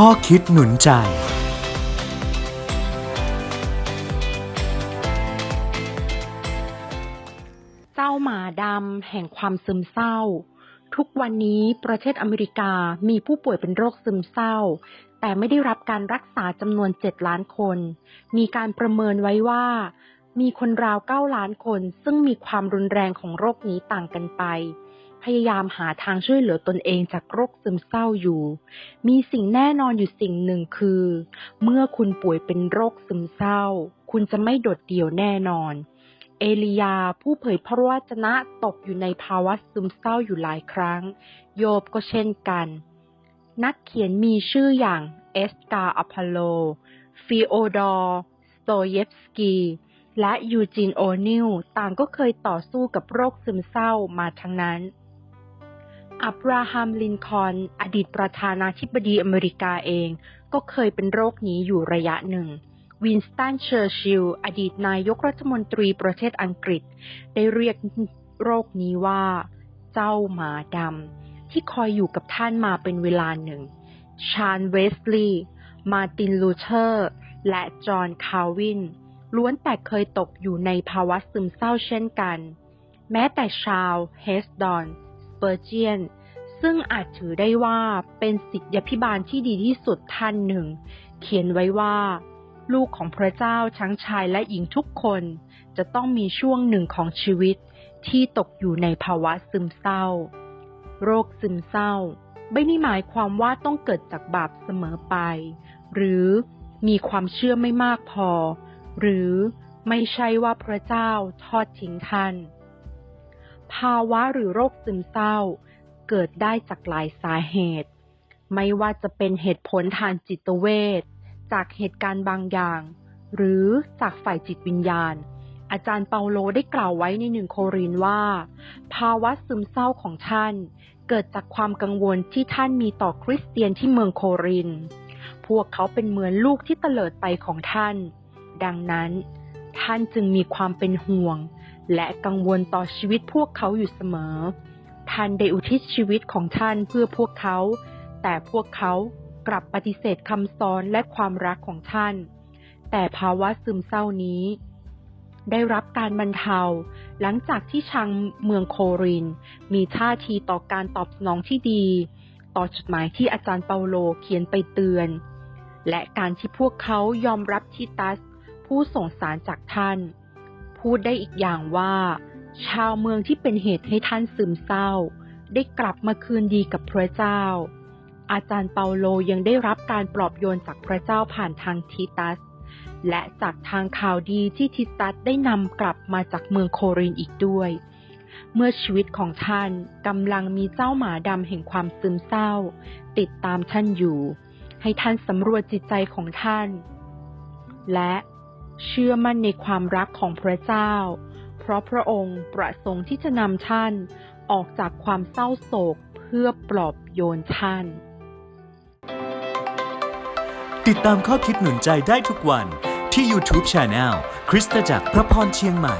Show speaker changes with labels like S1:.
S1: ข้อคิดหนุนใจ
S2: เจ้าหมาดำแห่งความซึมเศร้า ทุกวันนี้ประเทศอเมริกามีผู้ป่วยเป็นโรคซึมเศร้า แต่ไม่ได้รับการรักษาจำนวน 7 ล้านคน มีการประเมินไว้ว่า มีคนราว 9 ล้านคนซึ่งมีความรุนแรงของโรคนี้ต่างกันไป พยายามหาทางช่วยเหลือตนเองจากโรคซึมเศร้าอยู่ มีสิ่งแน่นอนอยู่สิ่งหนึ่งคือ เมื่อคุณป่วยเป็นโรคซึมเศร้า คุณจะไม่โดดเดี่ยวแน่นอน เอลียาผู้เผยพระวจนะตกอยู่ในภาวะซึมเศร้าอยู่หลายครั้ง โยบก็เช่นกัน นักเขียนมีชื่ออย่างเอสกาอพอลโล ฟิโอดอร์สโตเยฟสกีและยูจีนโอนิลต่างก็เคยต่อสู้กับโรคซึมเศร้ามาทั้งนั้น อับราฮัม ลินคอนอดีตประธานาธิบดีอเมริกาเอง ก็เคยเป็นโรคนี้อยู่ระยะหนึ่ง วินสตัน เชอร์ชิลลอดีตนายกรัฐมนตรีประเทศอังกฤษ ได้เรียกโรคนี้ว่า เจ้าหมาดำที่คอยอยู่กับท่านมาเป็นเวลาหนึ่ง ชาญเวสลีย์มาร์ติน ลูเทอร์ และจอห์น คาร์วิน ล้วนแต่เคยตกอยู่ในภาวะซึมเศร้าเช่นกัน แม้แต่ชาว เฮสดอน เปอร์เจียน ซึ่งอาจถือได้ว่าเป็นสิทธยพิบาลที่ดีที่สุดท่านหนึ่ง เขียนไว้ว่า ลูกของพระเจ้าทั้งชายและหญิงทุกคน จะต้องมีช่วงหนึ่งของชีวิตที่ตกอยู่ในภาวะซึมเศร้า โรคซึมเศร้า ไม่ได้หมายความว่าต้องเกิดจากบาปเสมอไป หรือมีความเชื่อไม่มากพอ หรือไม่ใช่ว่าพระเจ้าทอดทิ้งท่าน ภาวะหรือโรคซึมเศร้า เกิดได้จากหลายสาเหตุ ไม่ว่าจะเป็นเหตุผลทางจิตเวชจากเหตุการณ์บางอย่าง หรือจากฝ่ายจิตวิญญาณ อาจารย์เปาโลได้กล่าวไว้ในหนึ่งโครินว่า ภาวะซึมเศร้าของท่าน เกิดจากความกังวลที่ท่านมีต่อคริสเตียนที่เมืองโคริน พวกเขาเป็นเหมือนลูกที่เตลิดไปของท่าน ดังนั้น ท่านจึงมีความเป็นห่วง และกังวลต่อชีวิตพวกเขาอยู่เสมอ ท่านได้อุทิศชีวิตของท่านเพื่อพวกเขา แต่พวกเขากลับปฏิเสธคำสอนและความรักของท่าน แต่ภาวะซึมเศร้านี้ ได้รับการบรรเทา หลังจากที่ชางเมืองโคริน มีท่าทีต่อการตอบสนองที่ดี ต่อจดหมายที่อาจารย์เปาโลเขียนไปเตือน และการที่พวกเขายอมรับทิตัส ผู้ส่งสารจากท่าน พูดได้อีกอย่างว่า ชาวเมืองที่เป็นเหตุให้ท่านซึมเศร้า ได้กลับมาคืนดีกับพระเจ้า อาจารย์เปาโลยังได้รับการปลอบโยนจากพระเจ้าผ่านทางทิตัส และจากทางข่าวดีที่ทิตัสได้นำกลับมาจากเมืองโครินอีกด้วย เมื่อชีวิตของท่านกำลังมีเจ้าหมาดำแห่งความซึมเศร้า ติดตามท่านอยู่ ให้ท่านสำรวจจิตใจของท่าน และ เชื่อมั่นในความรักของพระเจ้า เพราะพระองค์ประสงค์ที่จะนำท่านออกจากความเศร้าโศกเพื่อปลอบโยนท่าน
S1: ติดตามข้อคิดหนุนใจได้ทุกวันที่ YouTube Channel คริสตจักรพระพรเชียงใหม่